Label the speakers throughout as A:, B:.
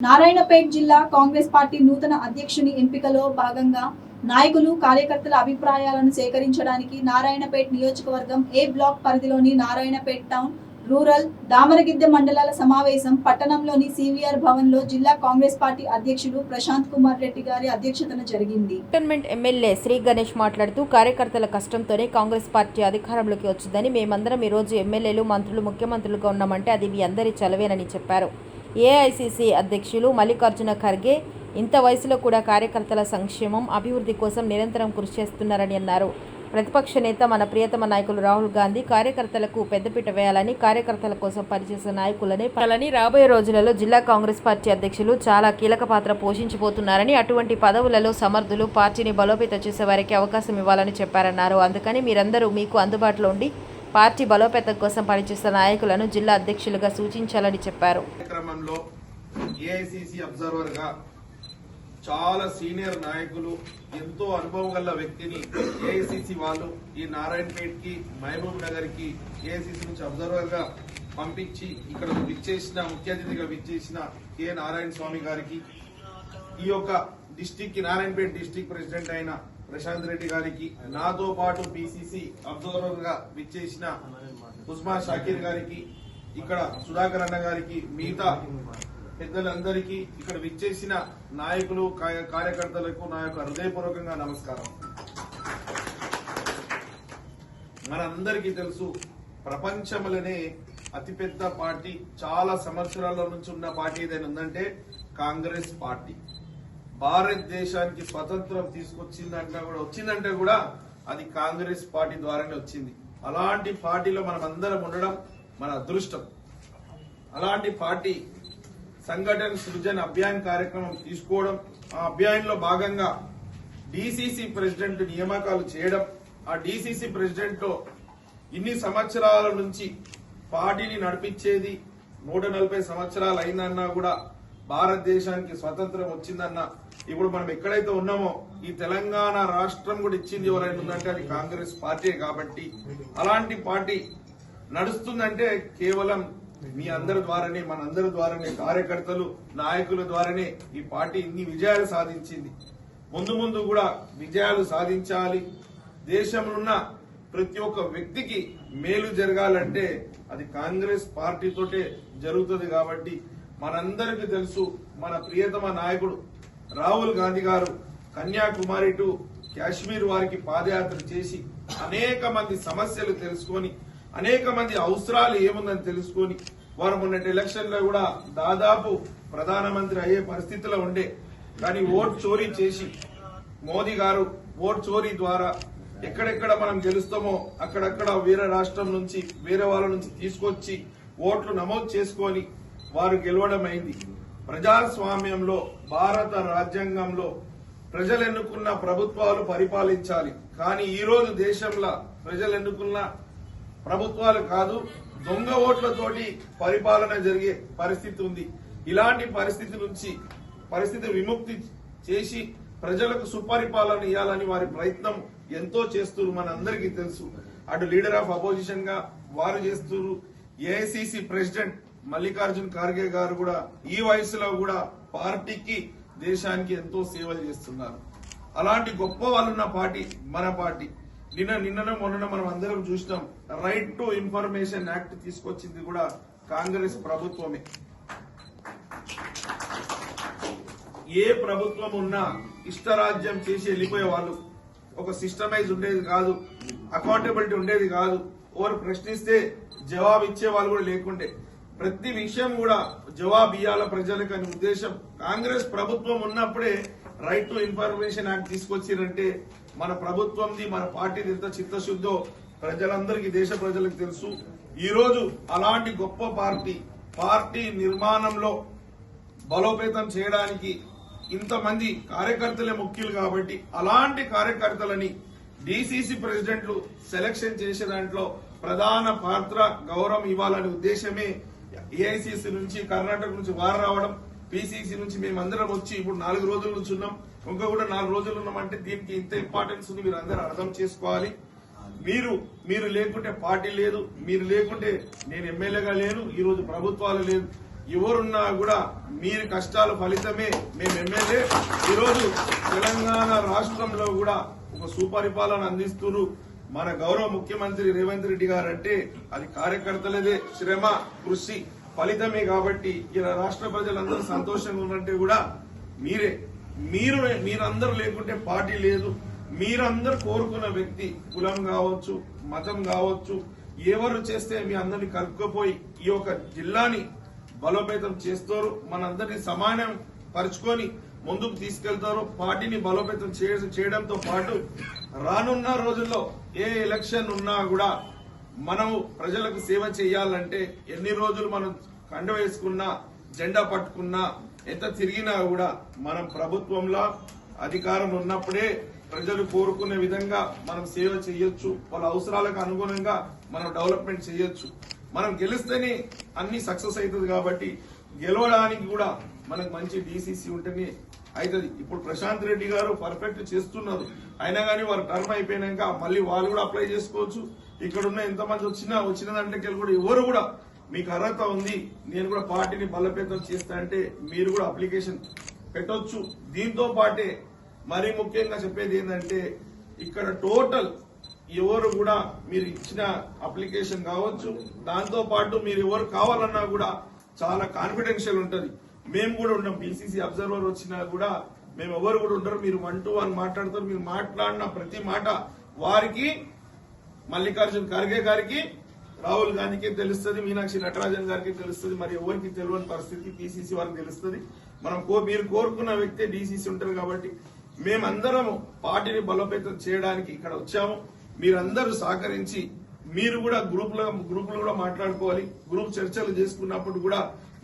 A: నారాయణపేట్ జిల్లా కాంగ్రెస్ పార్టీ నూతన అధ్యక్షుని ఎంపికలో భాగంగా నాయకులు కార్యకర్తల అభిప్రాయాలను సేకరించడానికి నారాయణపేట్ నియోజకవర్గం ఏ బ్లాక్ పరిధిలోని నారాయణపేట్ టౌన్ రూరల్ దామరగిద్దె మండలాల సమావేశం పట్టణంలోని సివిఆర్ భవన్లో జిల్లా కాంగ్రెస్ పార్టీ అధ్యక్షుడు ప్రశాంత్ కుమార్ రెడ్డి గారి అధ్యక్షతన జరిగింది.
B: కంటోన్మెంట్ ఎమ్మెల్యే శ్రీ గణేష్ మాట్లాడుతూ కార్యకర్తల కష్టంతోనే కాంగ్రెస్ పార్టీ అధికారంలోకి వచ్చిందని మేమందరం ఈ రోజు ఎమ్మెల్యేలు మంత్రులు ముఖ్యమంత్రులుగా ఉన్నామంటే అది మీ అందరి చలవేనని చెప్పారు. ఏఐసిసి అధ్యక్షులు మల్లికార్జున ఖర్గే ఇంత వయసులో కూడా కార్యకర్తల సంక్షేమం అభివృద్ధి కోసం నిరంతరం కృషి చేస్తున్నారని అన్నారు. ప్రతిపక్ష నేత మన ప్రియతమ నాయకులు రాహుల్ గాంధీ కార్యకర్తలకు పెద్దపీట వేయాలని కార్యకర్తల కోసం పనిచేసే నాయకులనే పాలని రాబోయే రోజులలో జిల్లా కాంగ్రెస్ పార్టీ అధ్యక్షులు చాలా కీలక పాత్ర పోషించబోతున్నారని అటువంటి పదవులలో సమర్థులు పార్టీని బలోపేతం చేసే వారికి అవకాశం ఇవ్వాలని చెప్పారన్నారు. అందుకని మీరందరూ మీకు అందుబాటులో ఉండి పార్టీ బలోపేతం కోసం పనిచేసే నాయకులను జిల్లా అధ్యక్షులుగా సూచించాలని చెప్పారు.
C: కార్యక్రమంలో ఏఐసిసి అబ్జర్వర్గా చాలా సీనియర్ నాయకులు ఎంతో అనుభవం గల వ్యక్తిని ఏఐసిసి వాళ్ళు ఈ నారాయణపేట్కి మహబూబ్ నగర్కి ఏఐసిసి నుంచి అబ్జర్వర్గా పంపించి ఇక్కడ విచ్చేసిన ముఖ్య అతిథిగా విచ్చేసిన కె నారాయణ స్వామి గారికి ఈ యొక్క డిస్టిక్కి నారాయణపేట డిస్టిక్ ప్రెసిడెంట్ అయిన ప్రశాంత్ రెడ్డి గారికి నాతో పాటు పిసిసి అబ్జర్వర్గా విచ్చేసిన ఉస్మాన్ షాకీర్ గారికి ఇక్కడ సుధాకర్ అన్న గారికి మిగతా పెద్దలందరికీ ఇక్కడ విచ్చేసిన నాయకులు కార్యకర్తలకు నా యొక్క హృదయపూర్వకంగా నమస్కారం. మనందరికీ తెలుసు ప్రపంచంలోనే అతిపెద్ద పార్టీ చాలా సంవత్సరాల నుంచి ఉన్న పార్టీ ఏదైనా ఉందంటే కాంగ్రెస్ పార్టీ. భారతదేశానికి స్వతంత్రం తీసుకొచ్చిందంటే కూడా వచ్చిందంటే కూడా అది కాంగ్రెస్ పార్టీ ద్వారానే వచ్చింది. అలాంటి పార్టీలో మనం అందరం ఉండడం మన అదృష్టం. అలాంటి పార్టీ సంఘటన సృజన్ అభియాన్ కార్యక్రమం తీసుకోవడం ఆ అభియాన్లో భాగంగా డిసిసి ప్రెసిడెంట్ నియామకాలు చేయడం ఆ డిసిసి ప్రెసిడెంట్లో ఇన్ని సంవత్సరాల నుంచి పార్టీని నడిపించేది నూట నలభై సంవత్సరాలు అయిందన్నా కూడా భారతదేశానికి స్వతంత్రం వచ్చిందన్న ఇప్పుడు మనం ఎక్కడైతే ఉన్నామో ఈ తెలంగాణ రాష్ట్రం కూడా ఇచ్చింది ఎవరైనా ఉందంటే అది కాంగ్రెస్ పార్టీ కాబట్టి అలాంటి పార్టీ నడుస్తుందంటే కేవలం మీ అందరి ద్వారానే మనందరి ద్వారానే కార్యకర్తలు నాయకుల ద్వారానే ఈ పార్టీ ఇన్ని విజయాలు సాధించింది. ముందు ముందు కూడా విజయాలు సాధించాలి. దేశంలో ఉన్న ప్రతి ఒక్క వ్యక్తికి మేలు జరగాలంటే అది కాంగ్రెస్ పార్టీతోటే జరుగుతుంది కాబట్టి మనందరికీ తెలుసు మన ప్రియతమ నాయకుడు రాహుల్ గాంధీ గారు కన్యాకుమారి టు కాశ్మీర్ వారికి పాదయాత్ర చేసి అనేక మంది సమస్యలు తెలుసుకొని అనేక మంది అవసరాలు ఏముందని తెలుసుకొని వారు మొన్నటి ఎలక్షన్లో కూడా దాదాపు ప్రధానమంత్రి అయ్యే పరిస్థితిలో ఉండే కానీ ఓట్ చోరీ చేసి మోదీ గారు ఓట్ చోరీ ద్వారా ఎక్కడెక్కడ మనం గెలుస్తామో అక్కడక్కడ వేరే రాష్ట్రం నుంచి వేరే వాళ్ళ నుంచి తీసుకొచ్చి ఓట్లు నమోదు చేసుకొని వారు గెలవడం అయింది. ప్రజాస్వామ్యంలో భారత రాజ్యాంగంలో ప్రజలు ఎన్నుకున్న ప్రభుత్వాలు పరిపాలించాలి. కానీ ఈరోజు దేశంలో ప్రజలు ఎన్నుకున్న ప్రభుత్వాలు కాదు దొంగ ఓట్లతోటి పరిపాలన జరిగే పరిస్థితి ఉంది. ఇలాంటి పరిస్థితి నుంచి పరిస్థితి విముక్తి చేసి ప్రజలకు సుపరిపాలన ఇవ్వాలని వారి ప్రయత్నం ఎంతో చేస్తున్నారు మనందరికీ తెలుసు. అటు లీడర్ ఆఫ్ అపోజిషన్గా వారు చేస్తున్నారు. ఏఐసిసి ప్రెసిడెంట్ మల్లికార్జున్ ఖార్గే గారు కూడా ఈ వయసులో కూడా పార్టీకి దేశానికి ఎంతో సేవలు చేస్తున్నారు. అలాంటి గొప్ప వాళ్ళున్న పార్టీ మన పార్టీ. నిన్న నిన్ననే మొన్న మనం అందరం చూసినాం. రైట్ టు ఇన్ఫర్మేషన్ యాక్ట్ తీసుకొచ్చింది కూడా కాంగ్రెస్ ప్రభుత్వమే. ఏ ప్రభుత్వం ఉన్నా ఇష్టరాజ్యం చేసి వెళ్ళిపోయే వాళ్ళు. ఒక సిస్టమైజ్ ఉండేది కాదు. అకౌంటబిలిటీ ఉండేది కాదు. ఎవరు ప్రశ్నిస్తే జవాబు ఇచ్చే వాళ్ళు కూడా లేకుండే. ప్రతి విషయం కూడా జవాబు ప్రజలకు అనే ఉద్దేశం. కాంగ్రెస్ ప్రభుత్వం ఉన్నప్పుడే రైట్ టు ఇన్ఫర్మేషన్ యాక్ట్ తీసుకొచ్చిరంటే మన ప్రభుత్వంది మన పార్టీది ఎంత చిత్తశుద్ధో ప్రజలందరికీ దేశ ప్రజలకు తెలుసు. ఈరోజు అలాంటి గొప్ప పార్టీ పార్టీ నిర్మాణంలో బలోపేతం చేయడానికి ఇంతమంది కార్యకర్తలే ముఖ్యులు కాబట్టి అలాంటి కార్యకర్తలని డిసిసి ప్రెసిడెంట్లు సెలక్షన్ చేసే దాంట్లో ప్రధాన పాత్ర గౌరవం ఇవ్వాలనే ఉద్దేశమే ఏఐసిసి నుంచి కర్ణాటక నుంచి వారు రావడం పీసీసీ నుంచి మేమందరం వచ్చి ఇప్పుడు నాలుగు రోజుల నుంచి ఉన్నాం ఇంకా కూడా నాలుగు రోజులు ఉన్నామంటే దీనికి ఇంత ఇంపార్టెన్స్ ఉంది మీరు అందరూ అర్థం చేసుకోవాలి. మీరు మీరు లేకుంటే పార్టీ లేదు మీరు లేకుంటే నేను ఎమ్మెల్యేగా లేను ఈ రోజు ప్రభుత్వాలు లేదు ఎవరున్నా కూడా మీరు కష్టాల ఫలితమే మేము ఎమ్మెల్యే. ఈరోజు తెలంగాణ రాష్ట్రంలో కూడా ఒక సుపరిపాలన అందిస్తున్నారు. మన గౌరవ ముఖ్యమంత్రి రేవంత్ రెడ్డి గారు అంటే అది కార్యకర్తలదే శ్రమ కృషి ఫలితమే కాబట్టి ఇలా రాష్ట్ర ప్రజలందరూ సంతోషంగా ఉన్నట్టే కూడా మీరే. మీరు మీరందరూ లేకుంటే పార్టీ లేదు. మీరందరూ కోరుకున్న వ్యక్తి కులం కావచ్చు మతం కావచ్చు ఎవరు చేస్తే మీ అందరిని కలుపుకపోయి ఈ యొక్క జిల్లాని బలోపేతం చేస్తారు మనందరినీ సమానం పరుచుకొని ముందుకు తీసుకెళ్తారు పార్టీని బలోపేతం చే- చేయడంతో పాటు రానున్న రోజుల్లో ఏ ఎలక్షన్ ఉన్నా కూడా మనం ప్రజలకు సేవ చేయాలంటే ఎన్ని రోజులు మనం కండ వేసుకున్నా జెండా పట్టుకున్నా ఎంత తిరిగినా కూడా మనం ప్రభుత్వంలో అధికారం ఉన్నప్పుడే ప్రజలు కోరుకునే విధంగా మనం సేవ చేయొచ్చు. వాళ్ళ అవసరాలకు అనుగుణంగా మనం డెవలప్మెంట్ చేయొచ్చు. మనం గెలిస్తేనే అన్ని సక్సెస్ అవుతుంది కాబట్టి గెలవడానికి కూడా మనకు మంచి డీసీసీ ఉంటేనే అవుతుంది ఇప్పుడు ప్రశాంత్ రెడ్డి గారు పర్ఫెక్ట్ చేస్తున్నారు. అయినా కానీ వారు టర్మ్ అయిపోయినాక మళ్ళీ వాళ్ళు కూడా అప్లై చేసుకోవచ్చు. ఇక్కడ ఉన్న ఎంతమంది వచ్చినా వచ్చిన దాంట్లోకి కూడా ఎవరు కూడా మీకు అర్హత ఉంది నేను కూడా పార్టీని బలపేతం చేస్తా అంటే మీరు కూడా అప్లికేషన్ పెట్టొచ్చు. దీంతో పాటే మరీ ముఖ్యంగా చెప్పేది ఏంటంటే ఇక్కడ టోటల్ ఎవరు కూడా మీరు ఇచ్చిన అప్లికేషన్ కావచ్చు. దాంతో పాటు మీరు ఎవరు కావాలన్నా కూడా చాలా కాన్ఫిడెన్షియల్ ఉంటుంది. మేము కూడా ఉన్నాం పిసిసి అబ్జర్వర్ వచ్చినా కూడా మేము ఎవరు కూడా ఉండరు. మీరు వన్ టు వన్ మాట్లాడతారు. మీరు మాట్లాడిన ప్రతి మాట వారికి మల్లికార్జున్ ఖర్గే గారికి రాహుల్ గాంధీకి తెలుస్తుంది మీనాక్షి నటరాజన్ గారికి తెలుస్తుంది మరి ఎవరికి తెలియని పరిస్థితి పిసిసి వారికి తెలుస్తుంది. మనం కో మీరు కోరుకున్న వ్యక్తే డీసీసీ ఉంటారు కాబట్టి మేమందరము పార్టీని బలోపేతం చేయడానికి ఇక్కడ వచ్చాము. మీరందరూ సహకరించి మీరు కూడా గ్రూపులో గ్రూపులు కూడా మాట్లాడుకోవాలి. గ్రూప్ చర్చలు చేసుకున్నప్పుడు కూడా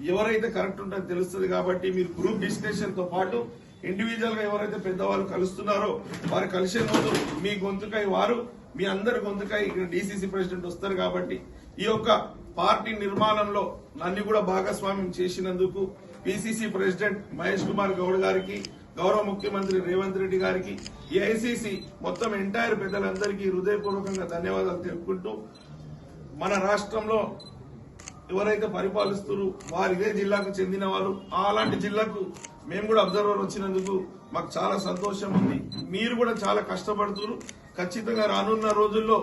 C: ఎవరైతే కరెక్ట్ ఉంటుందో తెలుస్తుంది కాబట్టి మీరు గ్రూప్ డిస్కషన్తో పాటు ఇండివిజువల్గా ఎవరైతే పెద్దవాళ్ళు కలుస్తున్నారో వారు కలిసే ముందు మీ గొంతుకై వారు మీ అందరి గొంతుకై ఇక్కడ డీసీసీ ప్రెసిడెంట్ వస్తారు కాబట్టి ఈ యొక్క పార్టీ నిర్మాణంలో నన్ను కూడా భాగస్వామ్యం చేసినందుకు పిసిసి ప్రెసిడెంట్ మహేష్ కుమార్ గౌడ్ గారికి గౌరవ ముఖ్యమంత్రి రేవంత్ రెడ్డి గారికి ఏఐసిసి మొత్తం ఎంటైర్ పెద్దలందరికీ హృదయపూర్వకంగా ధన్యవాదాలు తెలుపుకుంటూ మన రాష్ట్రంలో ఎవరైతే పరిపాలిస్తున్నారు వారు ఇదే జిల్లాకు చెందిన వారు అలాంటి జిల్లాకు మేము కూడా అబ్జర్వర్ వచ్చినందుకు మాకు చాలా సంతోషం ఉంది. మీరు కూడా చాలా కష్టపడుతున్నారు. ఖచ్చితంగా రానున్న రోజుల్లో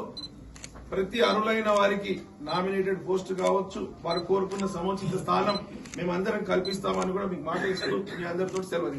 C: ప్రతి అర్హులైన వారికి నామినేటెడ్ పోస్ట్ కావచ్చు వారు కోరుకున్న సముచిత స్థానం మేమందరం కల్పిస్తామని కూడా మీకు మాట ఇస్తూ మీ అందరితో సెలవు